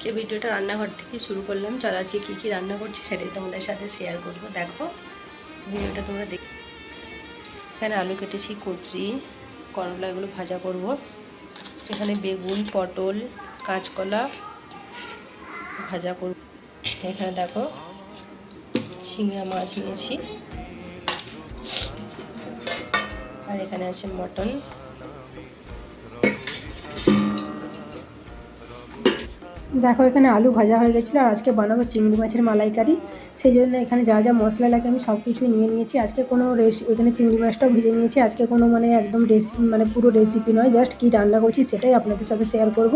আজকে ভিডিওটা রান্নাঘর থেকে শুরু করলাম। চলো আজকে কী কী রান্না করছি সেটাই তোমাদের সাথে শেয়ার করব। দেখো, ভিডিওটা তোমরা দেখ এখানে আলু কেটেছি কুঁচি করলা এগুলো ভাজা করব। এখানে বেগুন, পটল, কাঁচকলা ভাজা করব। এখানে দেখো, শিঙড়া মাছ নিয়েছি। আর এখানে আছে মটন। দেখো, এখানে আলু ভাজা হয়ে গেছিল আর আজকে বানাবো চিংড়ি মাছের মালাইকারি। সেই জন্য এখানে যা যা মশলা লাগে আমি সব কিছুই নিয়ে নিয়েছি। আজকে কোনো রেসি, এখানে চিংড়ি মাছটাও ভেজে নিয়েছি। আজকে কোনো মানে একদম রেসিপি মানে পুরো রেসিপি নয় জাস্ট কী রান্না করছি সেটাই আপনাদের সাথে শেয়ার করব।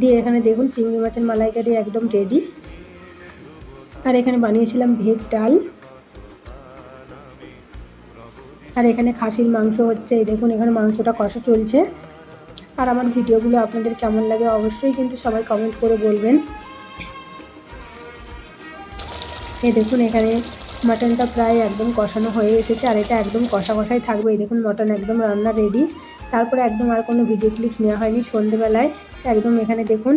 দিয়ে এখানে দেখুন চিংড়ি মাছের মালাইকারি একদম রেডি আর এখানে বানিয়েছিলাম ভেজ ডাল। আর এখানে খাসির মাংস হচ্ছে, এই দেখুন এখানে মাংসটা কষা চলছে। আর আমার ভিডিওগুলো আপনাদের কেমন লাগে অবশ্যই কিন্তু সবাই কমেন্ট করে বলবেন। এই দেখুন এখানে মাটনটা প্রায় একদম কষানো হয়ে এসেছে আর এটা একদম কষা কষাই থাকবে। এই দেখুন মটন একদম রান্না রেডি তারপরে একদম আর কোনো ভিডিও ক্লিপস নেওয়া হয়নি। সন্ধেবেলায় একদম এখানে দেখুন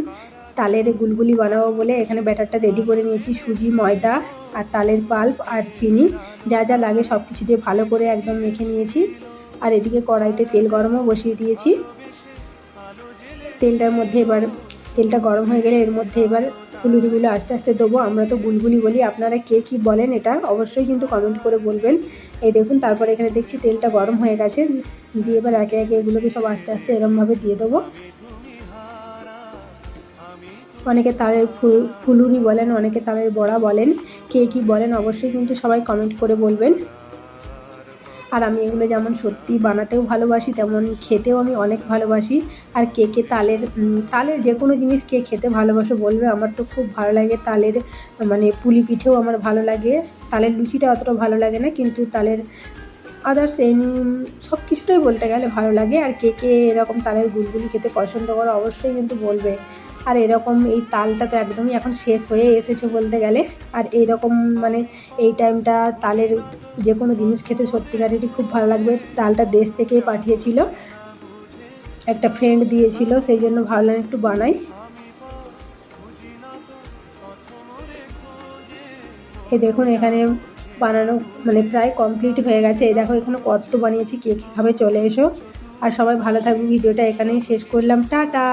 তালের গুলগুলি বানাবো বলে এখানে ব্যাটারটা রেডি করে নিয়েছি। সুজি, ময়দা আর তালের পাল্প আর চিনি। যা যা লাগে সব কিছু দিয়ে ভালো করে একদম মেখে নিয়েছি। আর এদিকে কড়াইতে তেল গরমও বসিয়ে দিয়েছি। তেলটার মধ্যে এবার, তেলটা গরম হয়ে গেলে এর মধ্যে এবার ফুলুরিগুলো আস্তে আস্তে দেবো। আমরা তো বুলবুলি বলি, আপনারা কে কী বলেন এটা অবশ্যই কিন্তু কমেন্ট করে বলবেন। এই দেখুন, তারপরে এখানে দেখছি তেলটা গরম হয়ে গেছে। দিয়ে এবার একে একে এগুলোকে সব আস্তে আস্তে এরমভাবে দিয়ে দেবো। অনেকে তালের ফুলুরি বলেন, অনেকে তালের বড়া বলেন, কে কী বলেন অবশ্যই কিন্তু সবাই কমেন্ট করে বলবেন। আর আমি এগুলো যেমন সত্যি বানাতেও ভালোবাসি, তেমন খেতেও আমি অনেক ভালোবাসি। আর কে কে তালের তালের যে কোনো জিনিস কে খেতে ভালোবাসে বলবে, আমার তো খুব ভালো লাগে তালের মানে পুলি পিঠেও আমার ভালো লাগে। তালের লুচিটা অতটা ভালো লাগে না, কিন্তু তালের আদার্স এনি সব কিছুটাই বলতে গেলে ভালো লাগে। আর কে কে এরকম তালের গুলগুলি খেতে পছন্দ করে, অবশ্যই কিন্তু বলবে। আর এরকম এই তালটা তো একদমই এখন শেষ হয়ে এসেছে বলতে গেলে। আর এইরকম মানে এই টাইমটা তালের যে কোনো জিনিস খেতে সত্যিকারেরই খুব ভালো লাগবে। তালটা দেশ থেকে পাঠিয়েছিল। একটা ফ্রেন্ড দিয়েছিল, সেই জন্য ভাবলাম একটু বানাই। এই দেখুন এখানে বানানো মানে প্রায় কমপ্লিট হয়ে গেছে। এই দেখো, এখানে কত বানিয়েছি, কে কী খাবে চলে এসো। আর সবাই ভালো থাকবে, ভিডিওটা এখানেই শেষ করলাম। টাটা!